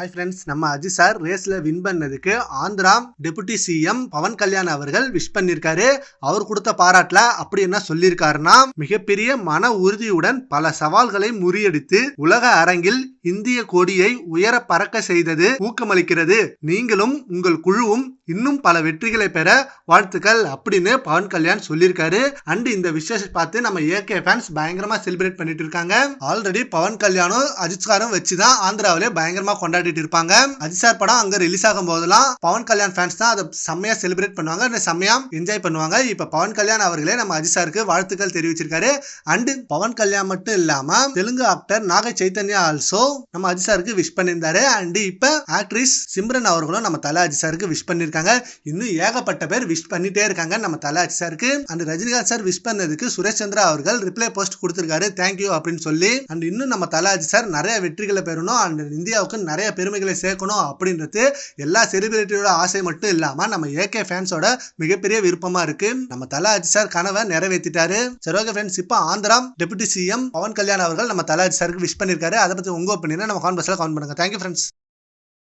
Hi friends நம்ம Ajith sir ரேஸ்ல win பண்ணதுக்கு ஆந்திரா டெபுட்டி சிஎம் பவன் கல்யாண் அவர்கள் விஷ் பண்ணியிருக்காரு அவர் கொடுத்த பாராட்டுல அப்படி என்ன சொல்லியிருக்காருன்னா மிகப்பெரிய மன உறுதியுடன் பல சவால்களை முறியடித்து உலக அரங்கில் இந்திய கொடியை உயர பறக்க செய்தது ஊக்கமளிக்கிறது. நீங்களும் உங்கள் குழுவும் இன்னும் பல வெற்றிகளை பெற வாழ்த்துக்கள் அப்படின்னு பவன் கல்யாண் சொல்லியிருக்காரு அண்ட் இந்த விஷயம் பார்த்து நம்ம ஏகே ஃபேன்ஸ் பயங்கரமா செலிப்ரேட் பண்ணிட்டு இருக்காங்க. ஆல்ரெடி பவன் கல்யாணும் அஜித் சாரும் வச்சுதான் ஆந்திராவிலே பயங்கரமா பண்ணிட்டு இருப்பாங்க. அஜித் சார் படம் அங்க ரிலீஸ் ஆகும் போதெல்லாம் பவன் கல்யாண் ஃபேன்ஸ் தான் அதை செம்மையா செலிப்ரேட் பண்ணுவாங்க. செம்மையா என்ஜாய் பண்ணுவாங்க. இப்ப பவன் கல்யாண் அவர்களே நம்ம அஜித் வாழ்த்துக்கள் தெரிவிச்சிருக்காரு. அண்ட் பவன் கல்யாண் மட்டும் இல்லாம தெலுங்கு ஆக்டர் நாக சைத்தன்யா ஆல்சோ நம்ம அஜித் சாருக்கு விஷ் பண்ணியிருந்தாரு. அண்ட் இப்ப ஆக்ட்ரிஸ் சிம்ரன் அவர்களும் நம்ம தலை அஜிசாருக்கு விஷ் பண்ணிருக்காங்க இன்னும் ஏகப்பட்ட பேர் விஷ் பண்ணிட்டே இருக்காங்க நம்ம தலை அஜிசாருக்கு அண்ட் ரஜினிகாந்த் சார் விஷ் பண்ணதுக்கு சுரேஷ் சந்திரா அவர்கள் ரிப்ளை போஸ்ட் கொடுத்திருக்காரு. தேங்க்யூ அப்படின்னு சொல்லி. அண்ட் இன்னும் நம்ம தலை அஜித் சார் நிறைய வெற்றிகளை பெறணும். அண்ட் இந்தியாவுக்கு நிறைய பெருமைகளை சேர்க்கணும் அப்படின்றது எல்லா செலிபிரிட்டியோட ஆசை மட்டும் இல்லாமல் நம்ம ஏகே ஃபேன்ஸோட மிகப்பெரிய விருப்பமாக இருக்குது நம்ம தலாஜி சார் கனவை நிறைவேற்றிட்டாரு சரி ஓகே ஃப்ரெண்ட்ஸ் இப்போ ஆந்திரா டெபுட்டி சிஎம் பவன் கல்யாண் அவர்கள் நம்ம தலை சாருக்கு விஷ் பண்ணிருக்காரு. அதை பற்றி உங்க ஒப்பீனியனை நம்ம கான்பர்ஸ்ல கவுண்ட் பண்ணுங்க. Thank you friends